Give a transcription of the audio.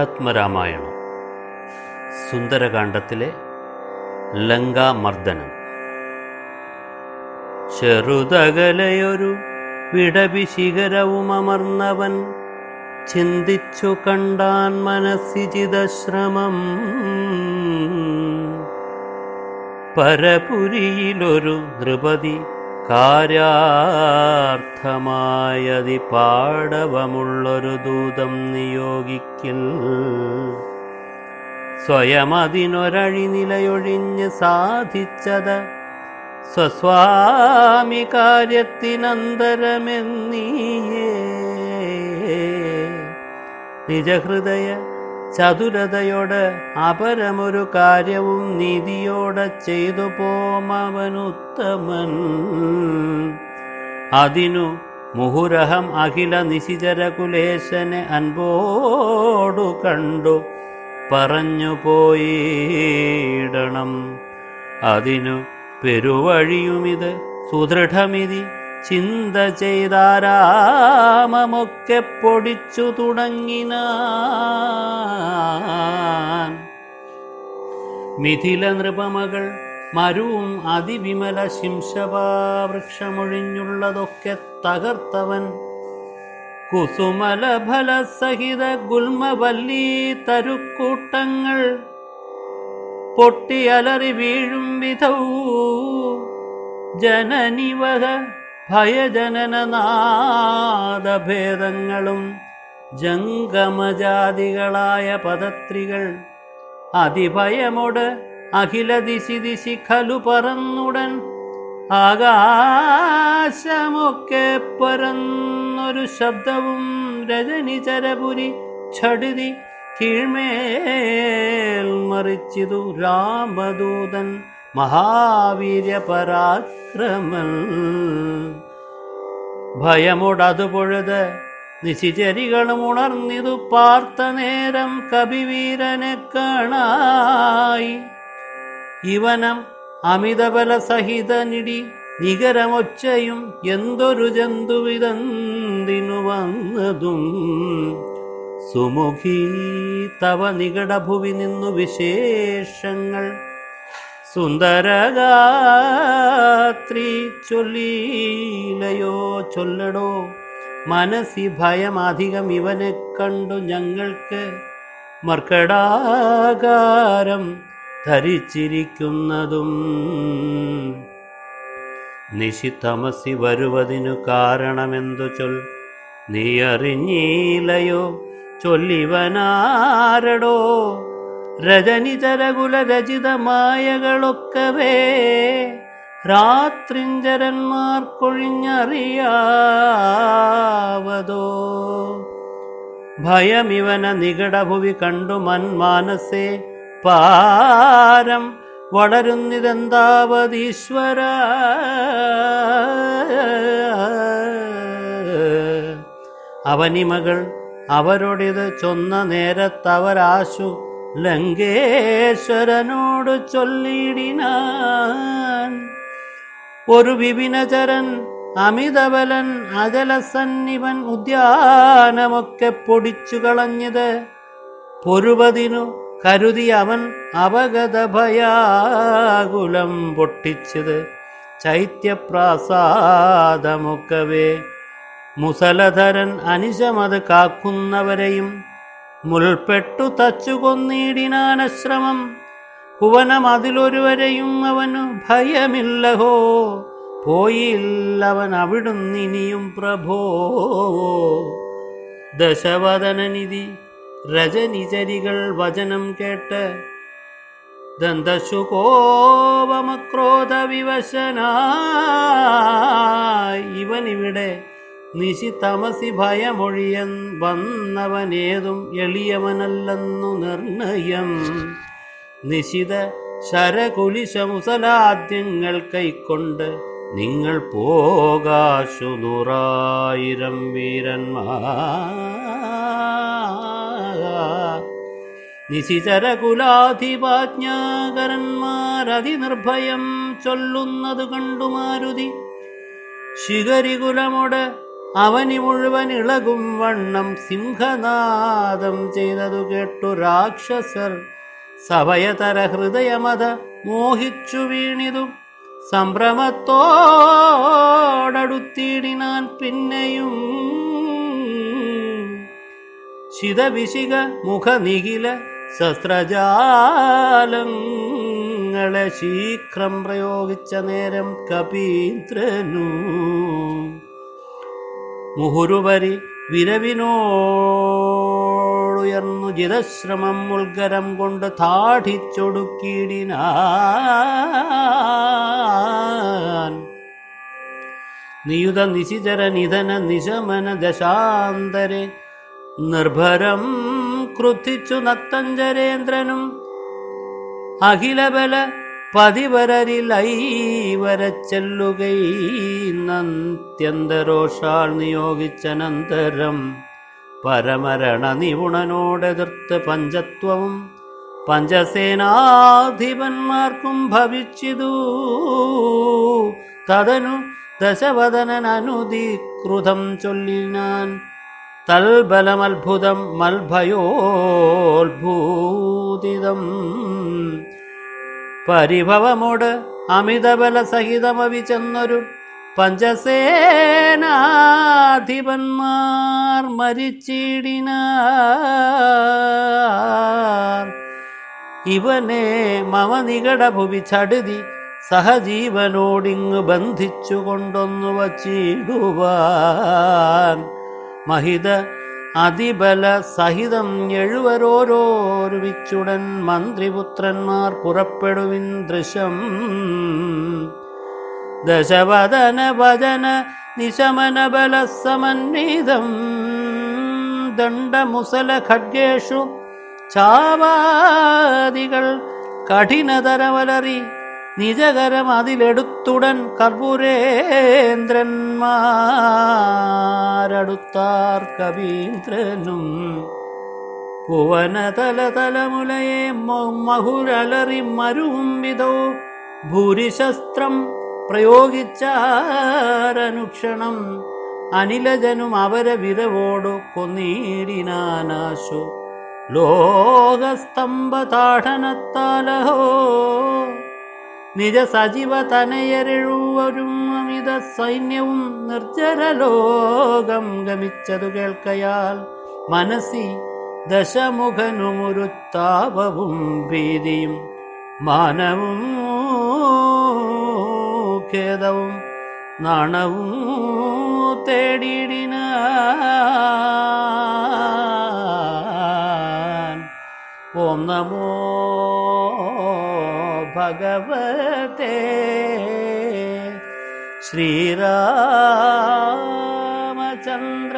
അധ്യാത്മരാമായണം സുന്ദരകാന്ഡത്തിലെ ലങ്കാമർദ്ദനം. ചെറുതകലയൊരു വിടവിശിഖരവും അമർന്നവൻ ചിന്തിച്ചു കണ്ടാൻ മനസ്സിചിതശ്രമം. പരപുരിയിലൊരു നൃപതി കാര്യാർത്ഥമായതി പാടവമുള്ളൊരു ദൂതം നിയോഗിക്കൽ. സ്വയം അതിനൊരഴി നിലയൊഴിഞ്ഞ് സാധിച്ചത് സ്വസ്വാമി കാര്യത്തിനന്തരമെന്നീയേ. നിജഹൃദയ ചതുരതയോട് അപരമൊരു കാര്യവും നീതിയോടെ ചെയ്തു പോമവനുത്തമൻ. അതിനു മുഹുരഹം അഖില നിശിചരകുലേശനെ അൻപോടു കണ്ടു. പറഞ്ഞു പോയിടണം. അതിനു പെരുവഴിയുമിത് സുദൃഢമിതി. ചിന്ത ചെയ്താരാമമൊക്കെ പൊടിച്ചു തുടങ്ങിന മിഥില നൃപമകൾ മരുവും അതിവിമല ശിംശപാവൃക്ഷമൊഴിഞ്ഞുള്ളതൊക്കെ തകർത്തവൻ. കുസുമല ഫലസഹിത ഗുൽമവല്ലി തരുക്കൂട്ടങ്ങൾ പൊട്ടിയലറി വീഴും വിധവും. ജനനിവഹ ഭയജനനനാദഭേദങ്ങളും ജംഗമജാതികളായ പദത്രികൾ അതിഭയമോട് അഖില ദിശി ദിശി ഖലു പറന്നുടൻ ആകാശമൊക്കെ പരന്നൊരു ശബ്ദവും രജനി ചരപുരി ഛടുതി കീഴ്മേൽ മറിച്ചിതു രാമദൂതൻ മഹാവീര്യ ഭയമുടതു പൊഴുത് നിശിചരികളും ഉണർന്നിതു പാർത്ത നേരം കവിവീരനെ കാണായി. ഇവനം അമിതബല സഹിത നിടി നികരമൊച്ചയും എന്തൊരു ജന്തുവിതന്തിനു വന്നതും. സുമുഖി തവ നികടഭുവി നിന്നു വിശേഷങ്ങൾ സുന്ദരഗാത്രി ചൊല്ലിയിലയോ ചൊല്ലടോ മനസ്സി ഭയം അധികം ഇവനെ കണ്ടു ഞങ്ങൾക്ക് മർക്കടാകാരം ധരിച്ചിരിക്കുന്നതും. നിശിതമസി വരുവതിനു കാരണമെന്തു ചൊൽ? നീ അറിഞ്ഞീലയോ ചൊല്ലിവനാരടോ? രജനിചരകുല രചിത മായകളൊക്കവേ രാത്രിഞ്ചരന്മാർക്കൊഴിഞ്ഞറിയാവതോ. ഭയമിവന നികടഭുവി കണ്ടു മന്മാനസേ. പാരം വളരുന്നിതെന്താവതീശ്വര? അവനിമകൾ അവരുടേത് ചൊന്ന നേരത്തവരാശു ലങ്കേശ്വരനോട് ചൊല്ലിടിനാൻ ഒരു വിപിനചരൻ അമിതബലൻ അജലസന്നിവൻ ഉദ്യാനമൊക്കെ പൊടിച്ചു കളഞ്ഞത് പൊരുപതിനു കരുതി അവൻ അപഗത ഭയാകുലം പൊട്ടിച്ചത് ചൈത്യപ്രാസാദമൊക്കവേ. മുസലധരൻ അനിശമത് കാക്കുന്നവരെയും മുൾപ്പെട്ടു തച്ചു കൊന്നിടിനാനശ്രമം ഭുവനം അതിലൊരുവരെയും അവനു ഭയമില്ലഹോ. പോയില്ലവൻ അവിടുന്നിനിയും പ്രഭോ. ദശവദനനിധി രജനിചരികൾ വചനം കേട്ട് ദന്തശുകോപമക്രോധ വിവശനായി ഇവനിവിടെ നിശി തമസി ഭയമൊഴിയൻ വന്നവനേതും എളിയവനല്ലെന്നു നിർണയം. നിശിത ശരകുലിശമുസലാദ്യങ്ങൾ കൈക്കൊണ്ട് നിങ്ങൾ പോകാശു നൂറായിരം വീരന്മാർ. നിശിചരകുലാധിപാജ്ഞാകരന്മാരതിനിർഭയം ചൊല്ലുന്നത് കണ്ടു മാരുതി. ശിഖരികുലമോട് അവനി മുഴുവൻ ഇളകും വണ്ണം സിംഹനാദം ചെയ്തതു കേട്ടു രാക്ഷസർ. സഭയതര ഹൃദയമത മോഹിച്ചു വീണിതു. സംഭ്രമത്തോടടുത്തിടിനാൻ പിന്നെയും. ശിതവിശിക മുഖനിഖില ശസ്ത്രജാലങ്ങളെ ശീഘ്രം പ്രയോഗിച്ച നേരം കപീന്ദ്രനു. മുഹുരുവരി വിരവിനോടുയർന്നു ജിതശ്രമം മുൾഗരം കൊണ്ട് താഠിച്ചൊടുക്കിയിടിനാൻ നിയുത നിശിചര നിധന നിശമന ദശാന്തരെ നിർഭരം ക്രുദ്ധിച്ചു നത്തഞ്ചരേന്ദ്രനും അഖിലബല പതിവരരിലൈവര ചെല്ലുകൈന്നന്ത്യന്തരോഷാൾ നിയോഗിച്ചനന്തരം പരമരണ നിപുണനോടെതിർത്ത് പഞ്ചത്വവും പഞ്ചസേനാധിപന്മാർക്കും ഭവിച്ചിതു. തതനു ദശവദനൻ അനുദീകൃതം ചൊല്ലിനാൻ തൽബലമത്ഭുതം മൽഭയോത്ഭൂതിതം പരിഭവമോട് അമിതബല സഹിതമവി ചെന്നൊരു പഞ്ചസേനാധിപന്മാർ മരിച്ചിടിനാർ. ഇവനെ മമ നികടഭുവി ചടുതി സഹജീവനോടിങ്ങ് ബന്ധിച്ചു കൊണ്ടൊന്നു വച്ചിടുവാൻ. മഹിത അതിബല സഹിതം എഴുവരോരോരുവിച്ചുടൻ മന്ത്രിപുത്രന്മാർ പുറപ്പെടുവിൻ ദൃശം ദശവദന ഭജന നിശമന ബല സമന്വിതം. ദണ്ഡമുസല ഖഡ്ഗേഷു ചാവാദികൾ കഠിനതരവലറി നിജകരം അതിലെടുത്തുടൻ കർപ്പൂരേന്ദ്രന്മാരടുത്താർ കവീന്ദ്രനും ഭുവനതല തലമുലയെ മഹുരലറി വിധോ ഭൂരിശസ്ത്രം പ്രയോഗിച്ചാരനുക്ഷണം അനിലജനും അവരെ വിരവോടു കൊന്നീടിനാനാശു ലോകസ്തംഭതാഠനത്താലഹോ നിജ സജീവ തനയരെഴുവരും അമിത സൈന്യവും നിർജരലോകം ഗമിച്ചതു കേൾക്കയാൽ മനസ്സി ദശമുഖനുമൊരുത്താപവും ഭീതിയും മാനവും ഖേദവും നാണവും തേടിയിടിന ഓം നമോ ഭഗവതേ. ശ്രീരാമചന്ദ്ര